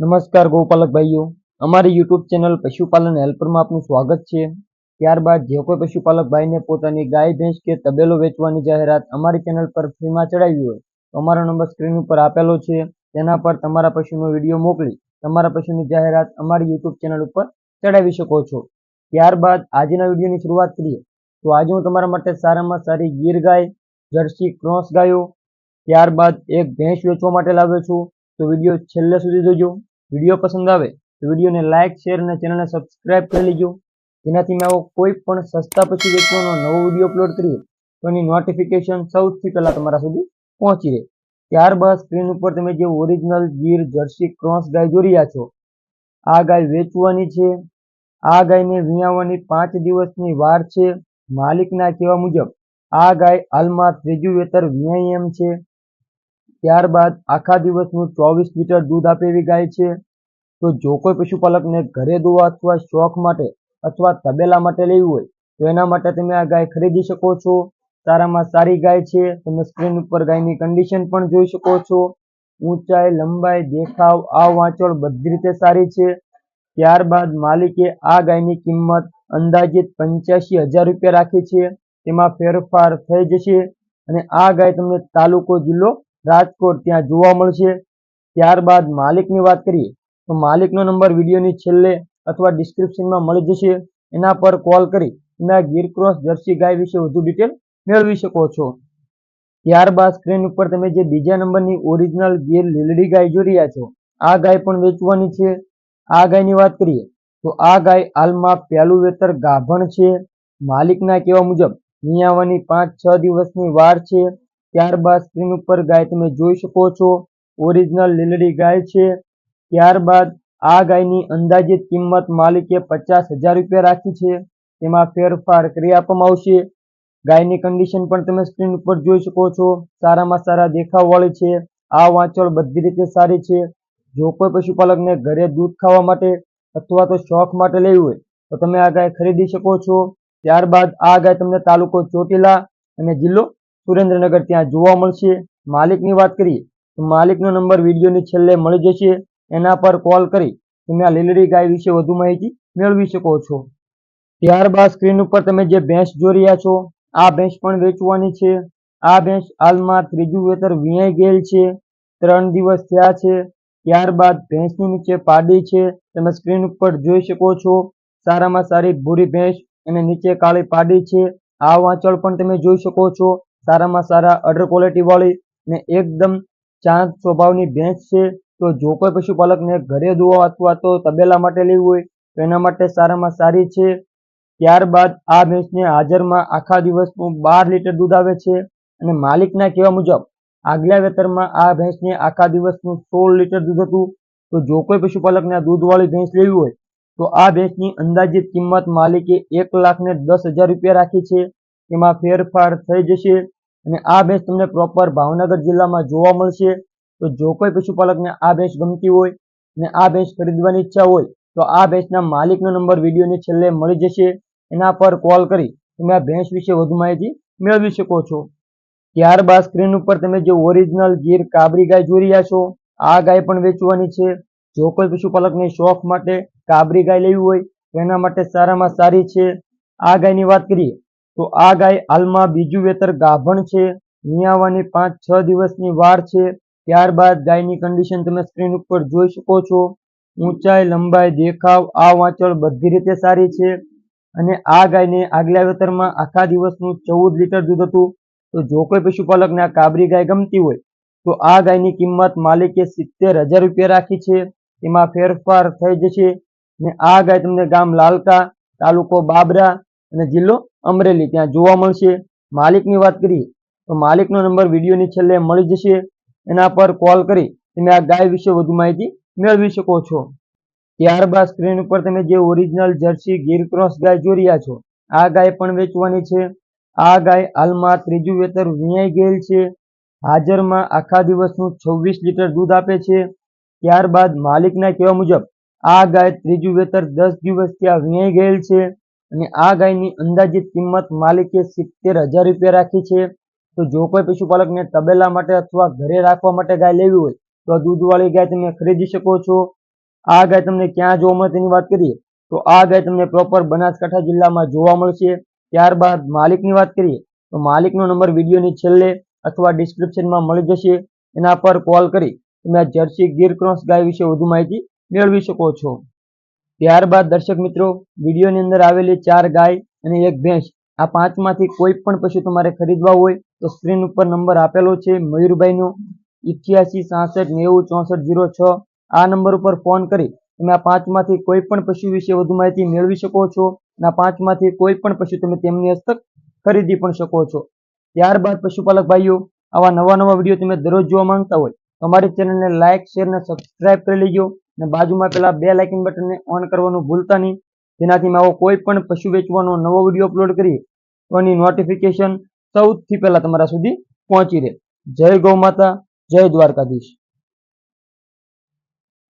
નમસ્કાર ગોપાલક ભાઈઓ અમારી યુટ્યુબ ચેનલ પશુપાલન હેલ્પરમાં આપનું સ્વાગત છે. ત્યારબાદ જે કોઈ પશુપાલક ભાઈને પોતાની ગાય, ભેંસ કે તબેલો વેચવાની જાહેરાત અમારી ચેનલ પર ફ્રીમાં ચડાવી હોય, તો અમારો નંબર સ્ક્રીન ઉપર આપેલો છે. તેના પર તમારા પશુનો વીડિયો મોકલી તમારા પશુની જાહેરાત અમારી યુટ્યુબ ચેનલ ઉપર ચડાવી શકો છો. ત્યારબાદ આજના વિડીયોની શરૂઆત કરીએ. તો આજે હું તમારા માટે સારામાં સારી ગીર ગાય, જર્સી, ક્રોસ ગાયો, ત્યારબાદ એક ભેંસ વેચવા માટે લાવ્યો છું. તો વીડિયો છેલ્લે સુધી જોજો. વીડિયો પસંદ આવે તો વિડીયોને લાઇક શેર અને ચેનલને સબસ્ક્રાઇબ કરી લેજો. જેનાથી મેં આવો કોઈ પણ સસ્તા પછી વેચવાનો નવો વીડિયો અપલોડ કરીએ, તો એની નોટિફિકેશન સૌથી પહેલાં તમારા સુધી પહોંચી રહે. ત્યારબાદ સ્ક્રીન ઉપર તમે જે ઓરિજિનલ ગીર જર્સી ક્રોસ ગાય જોઈ રહ્યા છો, આ ગાય વેચવાની છે. આ ગાયને વિયાવવાની પાંચ દિવસની વાર છે. માલિકના કહેવા મુજબ, આ ગાય હાલમાં ત્રીજું વેતર વિયાઈ એમ છે. ત્યારબાદ આખા દિવસનું ચોવીસ લીટર દૂધ આપે એવી ગાય છે. તો જો કોઈ પશુપાલકને ઘરે દોવા અથવા શોખ માટે અથવા તબેલા માટે લેવી હોય, તો એના માટે તમે આ ગાય ખરીદી શકો છો. સારામાં સારી ગાય છે. તમે સ્ક્રીન ઉપર ગાયની કન્ડિશન પણ જોઈ શકો છો. ઊંચાઈ, લંબાઈ, દેખાવ આ વાંચોળ બધી રીતે સારી છે. ત્યારબાદ માલિકે આ ગાયની કિંમત અંદાજિત પંચ્યાસી હજાર રૂપિયા રાખી છે. તેમાં ફેરફાર થઈ જશે અને આ ગાય તમને તાલુકો જિલ્લો રાજકોટ ત્યાં જોવા મળશે. ત્યારબાદ માલિકની વાત કરીએ, તો માલિકનો નંબર વિડીયોની છેલ્લે અથવા ડિસ્ક્રિપ્શનમાં મળી જશે. એના પર કોલ કરી એના ગીર ક્રોસ જર્સી ગાય વિશે વધુ ડિટેલ મેળવી શકો છો. ત્યારબાદ સ્ક્રીન ઉપર તમે જે બીજા નંબરની ઓરિજિનલ ગીર લીલડી ગાય જોઈ રહ્યા છો, આ ગાય પણ વેચવાની છે. આ ગાયની વાત કરીએ, તો આ ગાય હાલમાં પહેલું વેતર ગાભણ છે. માલિકના કહેવા મુજબ નિયાવાની પાંચ છ દિવસની વાર છે. ત્યારબાદ સ્ક્રીન ઉપર ગાય તમે જોઈ શકો છો. ઓરિજિનલ લીલડી ગાય છે. ત્યારબાદ આ ગાયની અંદાજિત કિંમત માલિકે પચાસ હજાર રૂપિયા રાખી છે. તેમાં ફેરફાર કરી આપવામાં આવશે. ગાયની કન્ડિશન પણ તમે સ્ક્રીન ઉપર જોઈ શકો છો. સારામાં સારા દેખાવવાળી છે. આ વાંચોળ બધી રીતે સારી છે. જો કોઈ પશુપાલકને ઘરે દૂધ ખાવા માટે અથવા તો શોખ માટે લેવી હોય, તો તમે આ ગાય ખરીદી શકો છો. ત્યારબાદ આ ગાય તમને તાલુકો ચોટીલા અને જિલ્લો સુરેન્દ્રનગર ત્યાં જોવા મળશે. માલિકની વાત કરીએ, તો માલિકનો નંબર વિડીયોની છેલ્લે મળી જશે. એના પર કોલ કરી તમે આ લીલડી ગાય વિશે વધુ માહિતી મેળવી શકો છો. ત્યારબાદ સ્ક્રીન ઉપર તમે જે ભેંસ જોઈ રહ્યા છો, આ ભેંસ પણ વેચવાની છે. આ ભેંસ હાલમાં ત્રીજું વેતર વીણાઈ ગયેલ છે. ત્રણ દિવસ થયા છે. ત્યારબાદ ભેંસની નીચે પાડી છે. તમે સ્ક્રીન ઉપર જોઈ શકો છો. સારામાં સારી ભૂરી ભેંસ અને નીચે કાળી પાડી છે. આ વાંચળ પણ તમે જોઈ શકો છો. સારામાં સારા અડર ક્વોલિટીવાળી ને એકદમ શાંત સ્વભાવની ભેંસ છે. તો જો કોઈ પશુપાલકને ઘરે દોવા અથવા તો તબેલા માટે લેવી હોય, તો એના માટે સારામાં સારી છે. ત્યારબાદ આ ભેંસને હાજરમાં આખા દિવસનું બાર લીટર દૂધ આવે છે. અને માલિકના કહેવા મુજબ, આગલા વેતરમાં આ ભેંસને આખા દિવસનું સોળ લીટર દૂધ હતું. તો જો કોઈ પશુપાલકને દૂધવાળી ભેંસ લેવી હોય, તો આ ભેંસની અંદાજિત કિંમત માલિકે એક લાખ ને દસ હજાર રૂપિયા રાખી છે. એમાં ફેરફાર થઈ જશે. અને આ ભેંસ તમને પ્રોપર ભાવનગર જિલ્લામાં જોવા મળશે. તો જો કોઈ પશુપાલકને આ ભેંસ ગમતી હોય અને આ ભેંસ ખરીદવાની ઈચ્છા હોય, તો આ ભેંસના માલિકનો નંબર વિડીયોની છેલ્લે મળી જશે. એના પર કોલ કરી તમે આ ભેંસ વિશે વધુ માહિતી મેળવી શકો છો. ત્યારબાદ સ્ક્રીન ઉપર તમે જે ઓરિજિનલ ગીર કાબરી ગાય જોઈ રહ્યા છો, આ ગાય પણ વેચવાની છે. જો કોઈ પશુપાલકને શોખ માટે કાબરી ગાય લેવી હોય, તો એના માટે સારામાં સારી છે. આ ગાયની વાત કરીએ તો આ ગાય હાલમાં બીજું વેતર ગાભણ છે, નિયાવાની પાંચ છ દિવસની વાર છે, ત્યારબાદ ગાયની કન્ડિશન તમે સ્ક્રીન ઉપર જોઈ શકો છો. ઊંચાઈ, લંબાઈ, દેખાવ, આ વાંચળ બધી રીતે સારી છે. અને આ ગાયને આગલા વેતરમાં આખા દિવસનું ચૌદ લીટર દૂધ હતું. તો જો કોઈ પશુપાલકને આ કાબરી ગાય ગમતી હોય, તો આ ગાયની કિંમત માલિકે સિત્તેર હજાર રૂપિયા રાખી છે. એમાં ફેરફાર થઈ જશે. ને આ ગાય તમને ગામ લાલકા, તાલુકો બાબરા અને જિલ્લો અમરેલી ત્યાં જોવા મળશે. માલિકની વાત કરીએ તો માલિકનો નંબર વિડીયોની છેલ્લે મળી જશે. એના પર કોલ કરી તમે આ ગાય વિશે વધુ માહિતી મેળવી શકો છો. ત્યારબાદ સ્ક્રીન ઉપર તમે જે ઓરિજિનલ જર્સી ગીર ક્રોસ ગાય જોઈ રહ્યા છો, આ ગાય પણ વેચવાની છે. આ ગાય હાલમાં ત્રીજું વેતર વીણાઈ ગયેલ છે. હાજરમાં આખા દિવસનું છવ્વીસ લીટર દૂધ આપે છે. ત્યારબાદ માલિકના કહેવા મુજબ, આ ગાય ત્રીજું વેતર દસ દિવસ ત્યાં વીણાઈ ગયેલ છે. અને આ ગાયની અંદાજિત કિંમત માલિકે સિત્તેર હજાર રૂપિયા રાખી છે. તો જો કોઈ પશુપાલકને તબેલા માટે અથવા ઘરે રાખવા માટે ગાય લેવી હોય, તો દૂધવાળી ગાય તમે ખરીદી શકો છો. આ ગાય તમને ક્યાં જોવા મળે તેની વાત કરીએ, તો આ ગાય તમને પ્રોપર બનાસકાંઠા જિલ્લામાં જોવા મળશે. ત્યારબાદ માલિકની વાત કરીએ, તો માલિકનો નંબર વિડીયોની છેલ્લે અથવા ડિસ્ક્રિપ્શનમાં મળી જશે. એના પર કોલ કરી તમે આ જર્સી ગીર ક્રોસ ગાય વિશે વધુ માહિતી મેળવી શકો છો. ત્યારબાદ દર્શક મિત્રો, વિડીયોની અંદર આવેલી ચાર ગાય અને એક ભેંસ, આ પાંચમાંથી કોઈ પણ પશુ તમારે ખરીદવા હોય તો સ્ક્રીન ઉપર નંબર આપેલો છે, મયુરભાઈનો ઇઠ્યાસી સાસઠ, નેવું, ચોસઠ જીરો છ. આ નંબર ઉપર ફોન કરી તમે આ પાંચમાંથી કોઈ પણ પશુ વિશે વધુ માહિતી મેળવી શકો છો અને આ પાંચમાંથી કોઈ પણ પશુ તમે તેમની હસ્તક ખરીદી પણ શકો છો. ત્યારબાદ પશુપાલક ભાઈઓ, આવા નવા નવા વીડિયો તમે દરરોજ જોવા માંગતા હોય તો અમારી ચેનલને લાઇક શેર અને સબસ્ક્રાઇબ કરી લેજો. અને બાજુમાં પેલા બે લાઇકન બટનને ઓન કરવાનું ભૂલતા નહીં. જેનાથી આવો કોઈ પણ પશુ વેચવાનો નવો વીડિયો અપલોડ કરીએ, તો એની નોટિફિકેશન સૌથી પહેલા તમારા સુધી પહોંચી રહે. જય ગૌ માતા, જય દ્વારકાધીશ.